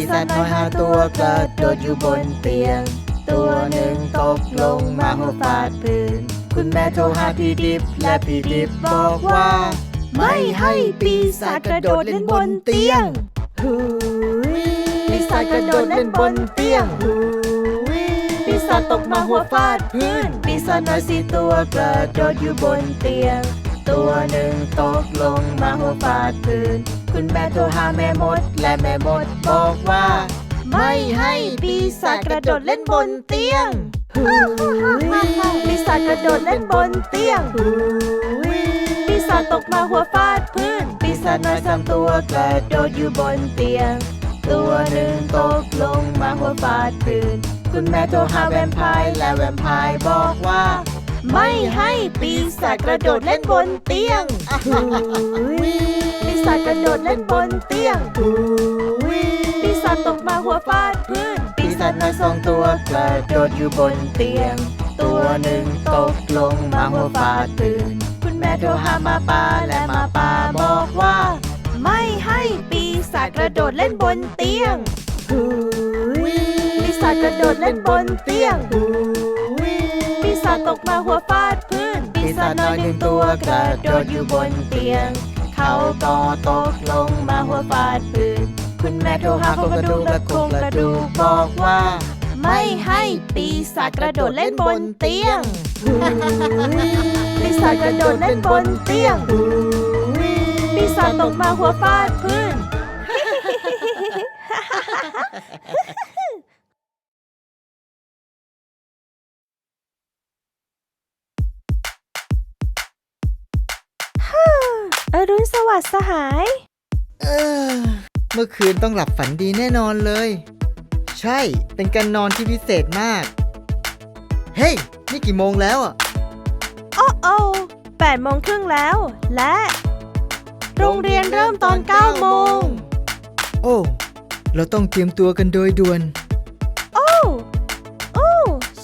ปีศาจน้อยห้าตัวกระโดดอยู่บนเตียง ตัวหนึ่งตกลงมาหัวฟาดพื้น คุณแม่โทรหาพี่ดิบและพี่ดิบบอกว่า ไม่ให้ปีศาจกระโดดเล่นบนเตียงหูยปีศาจกระโดดเล่นบนเตียงหูยปีศาจตกมาหัวฟาดพื้น ปีศาจน้อยสี่ตัวกระโดดอยู่บนเตียง ตัวหนึ่งตกลงมาหัวฟาดพื้น คุณแม่โทรหาแม่มด และแม่มดบอกว่า ไม่ให้ปีศาจกระโดดเล่นบนเตียงปีศาจกระโดดเล่นบนเตียงปีศาจตกมาหัวฟาดพื้น ปีศาจน้อยสามตัวกระโดดอยู่บนเตียง ตัวหนึ่งตกลงมาหัวฟาดพื้น คุณแม่โทรหาแวมไพร์และแวมไพร์บอกว่าไม่ให้ปีศาจกระโดดเล่นบนเตียงาจกระโดดเล่นบนเตียงปีศาจตกมาหัวฟาดพื้น ปีศาจน้อยสองตัวกระโดดอยู่บนเตียง ตัวหนึ่งตกลงมาหัวฟาดพื้น คุณแม่โทรหาหมาป่าและหมาป่าบอกว่า ไม่ให้ปีศาจกระโดดเล่นบนเตียงปีศาจกระโดดเล่นบนเตียงปีศาจตกมาหัวฟาดพื้น ปีศาจน้อยหนึ่งตัวกระโดดอยู่บนเตียง เขาก็ตกลงมาหัวฟาดพื้นคุณแม่โทรหาโครงกระดูกและโครงกระดูกบอกว่า ไม่ให้ปีศาจกระโดดเล่นบนเตียงปีศาจกระโดดเล่นบนเตียงปีศาจตกมาหัวฟาดพื้น อรุณสวัสดิ์สหาย เออเมื่อคืนต้องหลับฝันดีแน่นอนเลย ใช่ เป็นการนอนที่พิเศษมาก เฮ้ย นี่กี่โมงแล้วอะ โอ้โอ้แปดโมงครึ่งแล้ว และ โรงเรียนเริ่มตอนเก้าโมง โอ้ เราต้องเตรียมตัวกันโดยด่วน โอ้ โอ้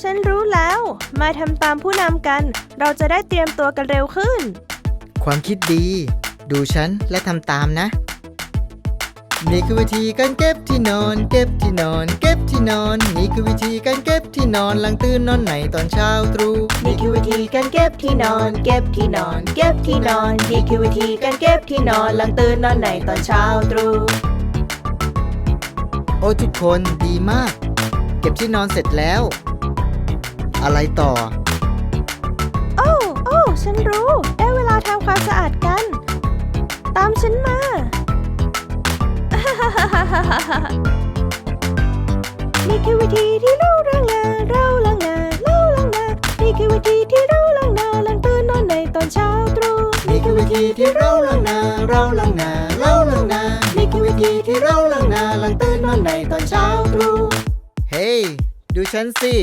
ฉันรู้แล้ว มาทำตามผู้นำกัน เราจะได้เตรียมตัวกันเร็วขึ้น ความคิดดี ดูฉันและทำตามนะ นี่คือวิธีการเก็บที่นอน เก็บที่นอน เก็บที่นอน นี่คือวิธีการเก็บที่นอนหลังตื่นนอนในตอนเช้าตรู่นี่คือวิธีการเก็บที่นอน เก็บที่นอน เก็บที่นอน นี่คือวิธีการเก็บที่นอนหลังตื่นนอนในตอนเช้าตรู่โอ้ทุกคนดีมาก เก็บที่นอนเสร็จแล้ว อะไรต่อ โอ้ โอ้ ฉันรู้ ได้เวลาทำความสะอาดกัน ตามฉันมา นี่คือวิธีที่เราล้างหน้าเราล้างหน้าเราล้างหน้านี่คือวิธีที่เราล้างหน้าหลังตื่นนอนในตอนเช้าตรู่นี่คือวิธีที่เราล้างหน้าเราล้างหน้าเราล้างหน้านี่คือวิธีที่เราล้างหน้าหลังตื่นนอนในตอนเช้าตรู่เฮ้ hey, ดูฉันสิ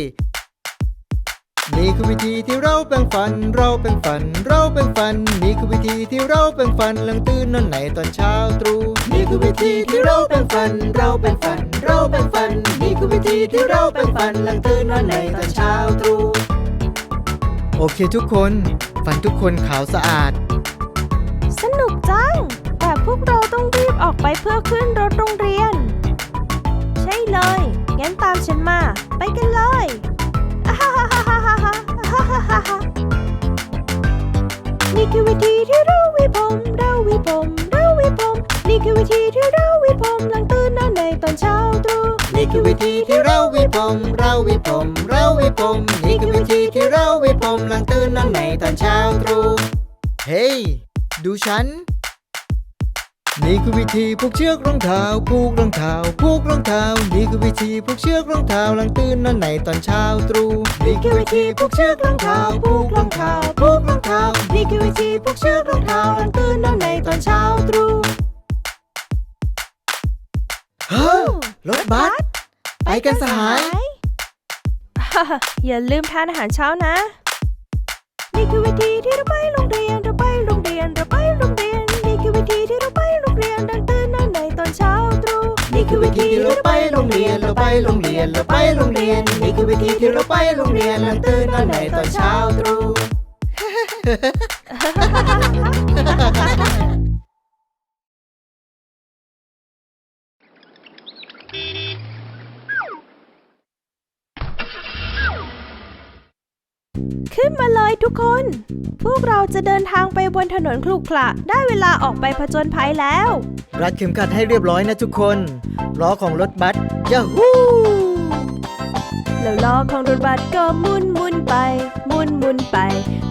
นี่คือวิธีที่เราแปรงฟัน เราแปรงฟัน เราแปรงฟัน นี่คือวิธีที่เราแปรงฟันหลังตื่นนอนในตอนเช้าตรู่นี่คือวิธีที่เราแปรงฟัน เราแปรงฟัน เราแปรงฟัน นี่คือวิธีที่เราแปรงฟันหลังตื่นนอนในตอนเช้าตรู่โอเคทุกคนฟันทุกคนขาวสะอาด สนุกจัง แต่พวกเราต้องรีบออกไปเพื่อขึ้นรถโรงเรียน ใช่เลย งั้นตามฉันมา ไปกันเลย นี่คือวิธีที่เราวิผมเราวิผมเราวิผมนี่คือวิธีที่เราวิผมหลังตื่นนอนในตอนเช้าตรู่นี่คือวิธีที่เราวิผมเราวิผมเราวิผมนี่คือวิธีที่เราวิผมหลังตื่นนอนในตอนเช้าตรู่เฮ้ยดูฉัน นี่คือวิธีผูกเชือกรองเท้าผูกรองเท้าผูกรองเท้า นี่คือวิธีผูกเชือกรองเท้าหลังตื่นนอนในตอนเช้าตรู่นี่คือวิธีผูกเชือกรองเท้าผูกรองเท้าผูกรองเท้า นี่คือวิธีผูกเชือกรองเท้าหลังตื่นนอนในตอนเช้าตรู่เฮ้อรถบัสไปกันสหาย อย่าลืมทานอาหารเช้านะ นี่คือวิธีที่เราไปโรงเรียนเราไปโรงเรียนเราไปโรงเรียนนี่คือวิธีที่เราไป เช้าตรู่นี่คือวิธีที่เราไปโรงเรียนเราไปโรงเรียนเราไปโรงเรียน นี่คือวิธีที่เราไปโรงเรียนเราตื่นนอนในตอนเช้าตรู่ ขึ้นมาเลยทุกคน พวกเราจะเดินทางไปบนถนนคลุขระได้เวลาออกไปผจญภัยแล้ว รัดเข็มขัดให้เรียบร้อยนะทุกคนล้อของรถบัสยาฮูแล้วล้อของรถบัสก็หมุนหมุนไปหมุนหมุนไป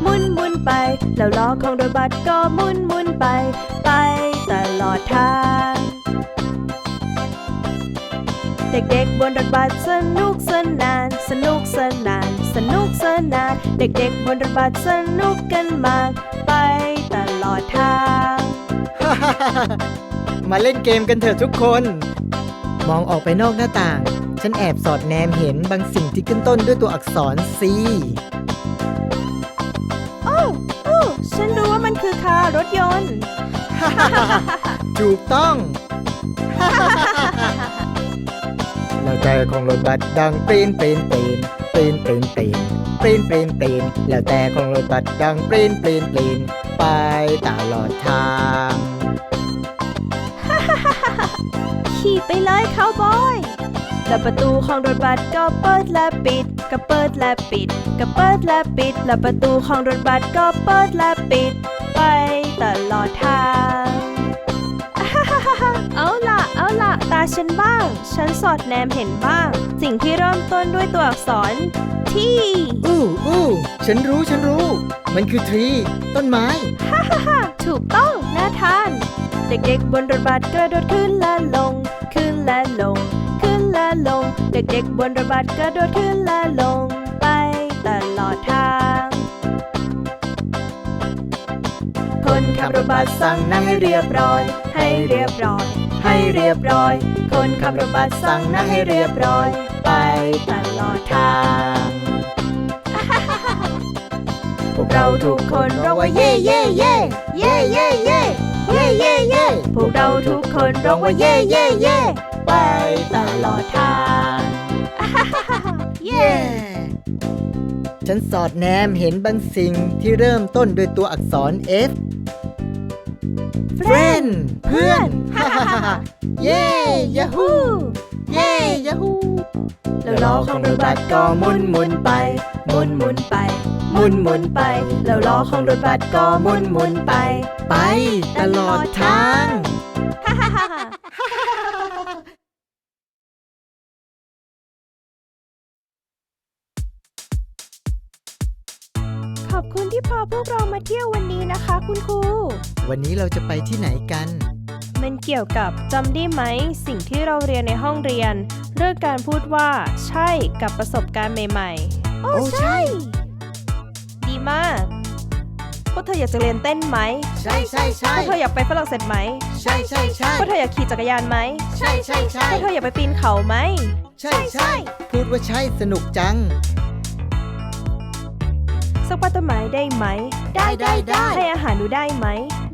หมุนหมุนไปแล้วล้อของรถบัสก็หมุนหมุนไป ไปตลอดทาง เด็กๆบนรถบัสสนุกสนาน สนุกสนาน สนุกสนาน เด็กๆบนรถบัสสนุกกันมาก ไปตลอดทาง มาเล่นเกมกันเถอะทุกคน มองออกไปนอกหน้าต่าง ฉันแอบสอดแนมเห็นบางสิ่งที่ขึ้นต้นด้วยตัวอักษร C โอ้โอ้ฉันรู้ว่ามันคือคารถยนต์ ถูกต้อง แล้วแต่ของรถบัสดังปรีนปรีนปรีนป รีนปรีนปรีนปรีนปรีนปรนแล้วแต่ของรถบัสดังปรีนปรีนปรีนไปตลอดทาง ขี่ไปเลยคาวบอยแล้วประตูของรถบัสก็เปิดและปิดก็เปิดและปิดก็เปิดและปิด แล้วประตูของรถบัสก็เปิดและปิด ไปตลอดทาง เอาล่ะ เอาล่ะ ตาฉันบ้าง ฉันสอดแนมเห็นบ้าง สิ่งที่เริ่มต้นด้วยตัวอักษรที่อู้อู้ฉันรู้ฉันรู้ มันคือทรี ต้นไม้ถูกต้องน่าทาน เด็กๆบนรถบัสกระโดดขึ้นและลง ขึ้นและลง ขึ้นและลง เด็กๆบนรถบัสกระโดดขึ้นและลง ไปตลอดทาง ขับรถบัสสั่งนั่งให้เรียบร้อย ให้เรียบร้อย ให้เรียบร้อย คนขับรถบัสสั่งนั่งให้เรียบร้อย ไปตลอดทางพวกเราทุกคนร้องว่าเย่เย่เย่เย่เย่เย่เย่เย่เย่พวกเราทุกคนร้องว่าเย่เย่เย่ไปตลอดทางเย่ฉันสอดแนมเห็นบางสิ่งที่เริ่มต้นด้วยตัวอักษร F friend เพื่อนเย้ยาฮูเย้ยาฮูแล้วล้อของรถบัสก็หมุนหมุนไปหมุนหมุนไปหมุนหมุนไปแล้วล้อของรถบัสก็หมุนหมุนไป ไปตลอดทางขอบ คุณที่พาพวกเรามาเที่ยววันนี้นะคะ คุณครู วันนี้เราจะไปที่ไหนกัน มันเกี่ยวกับจำได้ไหม สิ่งที่เราเรียนในห้องเรียน เรื่องการพูดว่า ใช่กับประสบการณ์ใหม่ๆโอ้โอ้ใช่ ดีมาก พวกเธออยากจะเรียนเต้นไหม ใช่ใช่ใช่พวกเธออยากไปฝรั่งเศสไหม ใช่ใช่ใช่พวกเธออยากขี่จักรยานไหม ใช่ใช่ใช่พวกเธออยากไปปีนเขาไหม ใช่ใช่พูดว่าใช่สนุกจัง สักปัต้นไม้ได้ไหม ได้ได้ได้ให้อาหารหนูได้ไหม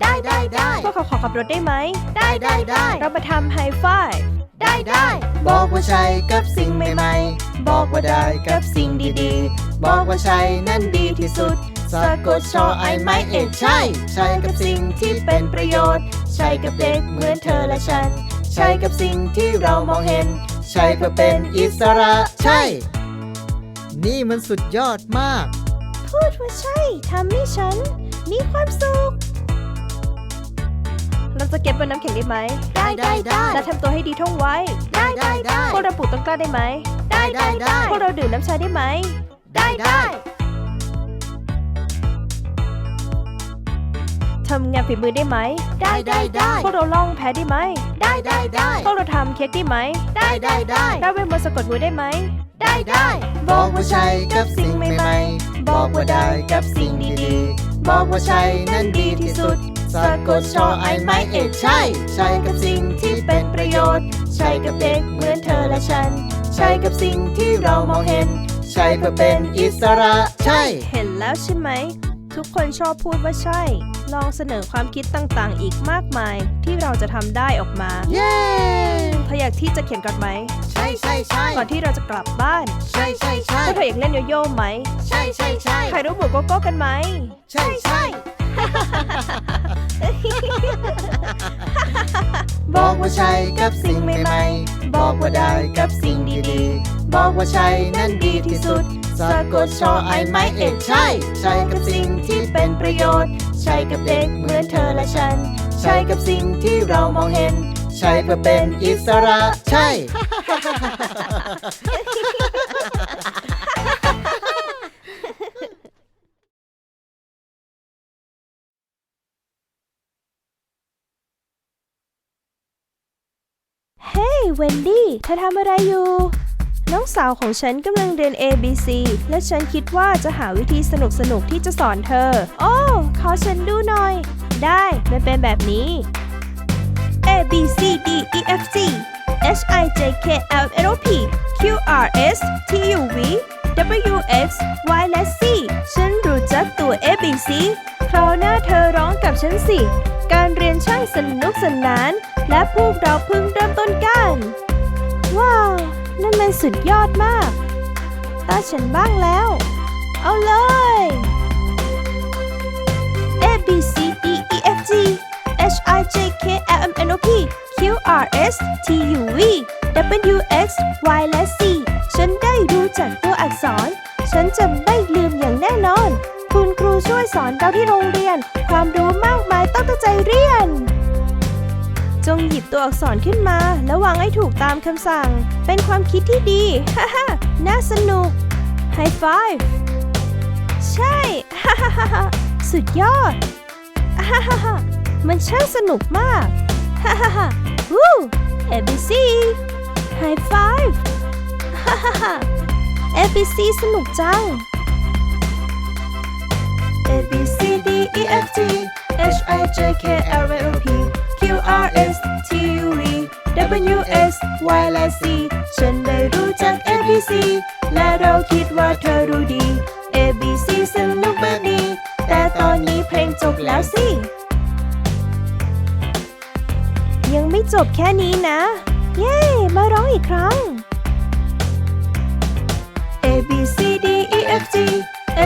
ได้ได้ได้พวกเขาขอขับรถได้ไหม ได้ได้ได้เรามาทำไฮไฟว์ได้ได้บอกว่าใช่กับสิ่งใหม่ๆ บอกว่าได้กับสิ่งดีๆ บอกว่าใช่นั่นดีที่สุดสะกดชอไอไม้เอ็ดใช่ ใช่กับสิ่งที่เป็นประโยชน์ ใช่กับเด็กเหมือนเธอและฉัน ใช่กับสิ่งที่เรามองเห็น ใช่เพื่อเป็นอิสระใช่ นี่มันสุดยอดมาก พูดว่าใช่ทำให้ฉัน มีความสุข เราจะเก็บบนน้ำแข็งได้ไหมได้ได้ได้ และทำตัวให้ดีท่องไว้ ได้ได้ได้พวกเราปลูกต้นกล้าได้ไหมได้ได้ได้พวกเราดื่มน้ำชาได้ไหม ได้ได้ทำงานฝีมือได้ไหม ได้ได้ได้พวกเราล่องแพได้ไหม ได้ได้ได้พวกเราทำเค้กได้ไหม ได้ได้ได้เราเวทมนต์สะกดมือได้ไหม ได้ได้บอกว่าใช่กับสิ่งใหม่ๆ บอกว่าได้กับสิ่งดีๆ บอกว่าใช่นั่นดีที่สุดสะกดชอไอไม้เอ็ดใช่ ใช่กับสิ่งที่เป็นประโยชน์ ใช่กับเด็กเหมือนเธอและฉัน ใช่กับสิ่งที่เรามองเห็น ใช่เพื่อเป็นอิสระใช่ เห็นแล้วใช่ไหม ทุกคนชอบพูดว่าใช่ ลองเสนอความคิดต่างๆ อีกมากมายที่เราจะทำได้ออกมา เย้ เธออยากที่จะเขียนก่อนไหม ใช่ใช่ใช่ก่อนที่เราจะกลับบ้าน ใช่ใช่ใช่พวกเธออยากเล่นโยโย่ไหม ใช่ใช่ใช่ใครรู้หมูโกโก้กันไหม ใช่ใช่บอกว่าใช่กับสิ่งใหม่ๆ บอกว่าได้กับสิ่งดีๆ บอกว่าใช่นั่นดีที่สุดสสะกดชอไอไม้เอ็ดใช่ ใช่กับสิ่งที่เป็นประโยชน์ ใช่กับเด็กเหมือนเธอและฉัน ใช่กับสิ่งที่เรามองเห็น ใช่เพื่อเป็นอิสระใช่ เฮ้ยเวนดี้ เธอทำอะไรอยู่ น้องสาวของฉันกำลังเรียน A B C และฉันคิดว่าจะหาวิธีสนุกๆที่จะสอนเธอ โอ้ ขอฉันดูหน่อย ได้ มันเป็นแบบนี้ B C D E F G H I J K L M N O P Q R S T U V W X Y และ Z ฉันรู้จักตัว A B C คราวหน้าเธอร้องกับฉันสิ การเรียนช่างสนุกสนาน และพวกเราเพิ่งเริ่มต้นกัน ว้าว นั่นมันสุดยอดมาก ตาฉันบ้างแล้ว เอาเลย A B C D E F G H I J K L M N O P Q R S T U V W X Y และ Z ฉันได้รู้จักตัวอักษร ฉันจะไม่ลืมอย่างแน่นอน คุณครูช่วยสอนเราที่โรงเรียน ความรู้มากมายต้องตั้งใจเรียน จงหยิบตัวอักษรขึ้นมาแล้ววางให้ถูกตามคำสั่ง เป็นความคิดที่ดี ฮ่าฮ่าน่าสนุกไฮไฟฟ์ใช่ ฮ่าฮ่าฮ่าสุดยอด ฮ่าฮ่าฮ่า มันช่างสนุกมาก ฮ่าฮ่าฮ่าวู้ ABC ไฮไฟฟ์ฮ่าฮ่าฮ่า ABC สนุกจัง A B C D E F G H I J K L M N O P Q R S T U V W X Y และ Z ฉันได้รู้จัก A B C และเราคิดว่าเธอรู้ดี A B C สนุกแบบนี้แต่ตอนนี้เพลงจบแล้วสิ ยังไม่จบแค่นี้นะ เย้ มาร้องอีกครั้ง A B C D E F G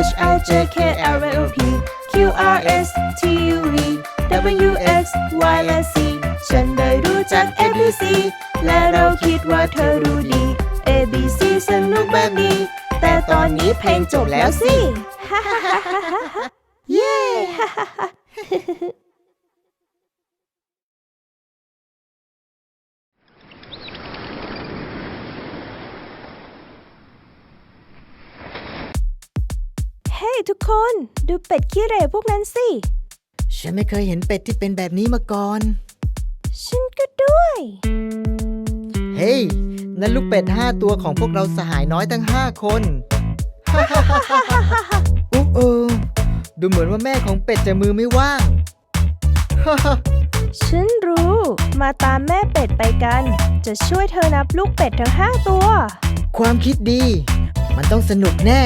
H I J K L M N O P Q R S T U V W X Y และ Z ฉันได้รู้จัก A B C และเราคิดว่าเธอรู้ดี A B C สนุกแบบนี้ แต่ตอนนี้เพลงจบแล้วสิ เย้ ฮ้ยทุกคน ดูเป็ดขี้เหร่พวกนั้นสิ ฉันไม่เคยเห็นเป็ดที่เป็นแบบนี้มาก่อน ฉันก็ด้วย เฮ้ยนั่นลูกเป็ดห้าตัวของพวกเราสหายน้อยตั้งห้าคนอุ๊เออดูเหมือนว่าแม่ของเป็ดจะมือไม่ว่างฉันรู้ มาตามแม่เป็ดไปกัน จะช่วยเธอนับลูกเป็ดทั้งห้าตัว ความคิดดี มันต้องสนุกแน่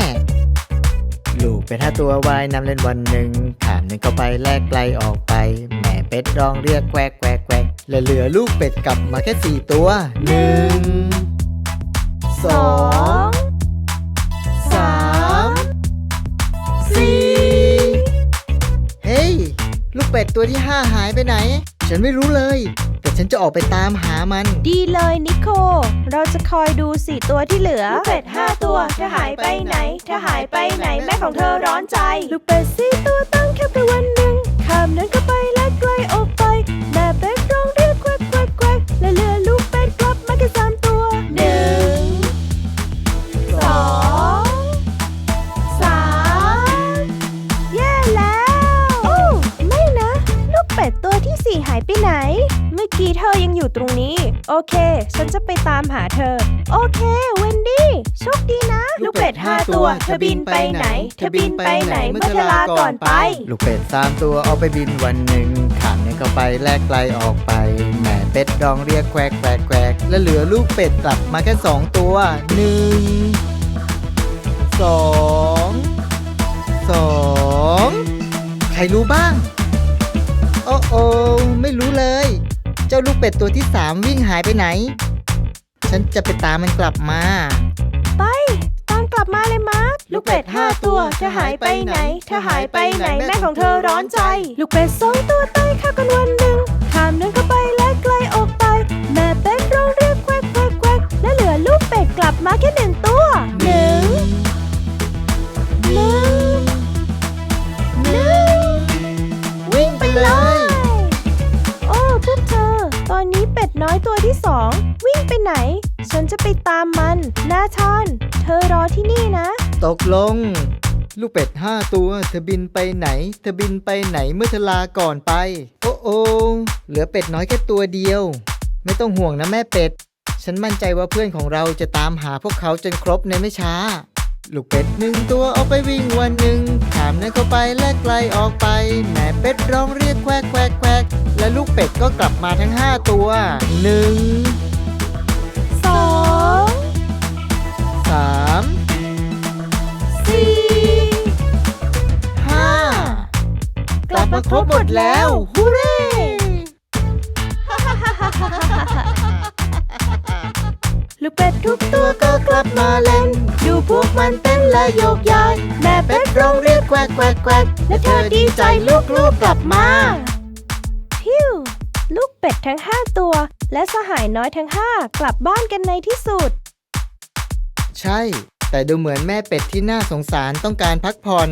ลูกเป็ดห้าตัววายนำเล่นวันหนึ่งขามหนึ่งเข้าไปแลกไกลออกไปแม่เป็ดร้องเรียกแควกแควกแควกและเหลือลูกเป็ดกลับมาแค่สี่ตัวหนึ่งสองสามสี่เฮ้ย ลูกเป็ดตัวที่ห้าหายไปไหน ฉันไม่รู้เลย แต่ฉันจะออกไปตามหามัน ดีเลยนิโค เราจะคอยดูสี่ตัวที่เหลือ ลูกเป็ดห้าตัวเธอหายไปไหนเธอหายไปไหนแม่ของเธอร้อนใจ ลูกเป็ดสี่ตัวตั้ง กี้เธอยังอยู่ตรงนี้ โอเค ฉันจะไปตามหาเธอ โอเค เวนดี้โชคดีนะ ลูกเป็ดห้าตัว เธอบินไปไหน เธอบินไปไหน เมื่อเธอลาก่อนไป ลูกเป็ดสามตัวเอาไปบินวันหนึ่งขางหนึงเข้าไปแลกไกลออกไปแม่เป็ดร้องเรียกแควกแควกแควกและเหลือลูกเป็ดกลับมาแค่สองตัวหนึ่งสองสองใครรู้บ้าง โอ้โอไม่รู้เลย เจ้าลูกเป็ดตัวที่สามวิ่งหายไปไหน ฉันจะไปตามมันกลับมา ไป ตามกลับมาเลยมาร์คลูกเป็ดห้าตัวเธอหายไปไหนเธอหายไปไหนแม่ของเธอร้อนใจ ลูกเป็ดสองตัวตายข้ากันวันหนึ่งข้ามนั้นเข้าไปและไกลออกไป แม่เป็ดร้องเรียกแควกแควกแควกและเหลือลูกเป็ดกลับมาแค่หนึ่ง ฉันจะไปตามมัน นาชอน เธอรอที่นี่นะ ตกลง ลูกเป็ดห้าตัว เธอบินไปไหน เธอบินไปไหนเมื่อเธอลาก่อนไป โอ้โอเหลือเป็ดน้อยแค่ตัวเดียว ไม่ต้องห่วงนะแม่เป็ด ฉันมั่นใจว่าเพื่อนของเราจะตามหาพวกเขาจนครบในไม่ช้า ลูกเป็ดหนึ่งตัวออกไปวิ่งวันหนึ่งถามนั้นเข้าไปและไกลออกไป แม่เป็ดร้องเรียกแควกแควกแควกและลูกเป็ดก็กลับมาทั้งห้าตัวหนึ่ง มาครบหมดแล้วฮูเร่ลูกเป็ดทุกตัตัววก็กลับมาเล่น ดูพวกมันเต้นและโยกย้าย แม่เป็ดร้องเรียกแควกแควกแควกและเธอดีใจลูกๆกลับมา พิวลูกเป็ดทั้งห้าตัว และสหายน้อยทั้งห้ากลับบ้านกันในที่สุด ใช่ แต่ดูเหมือนแม่เป็ดที่น่าสงสารต้องการพักผ่อน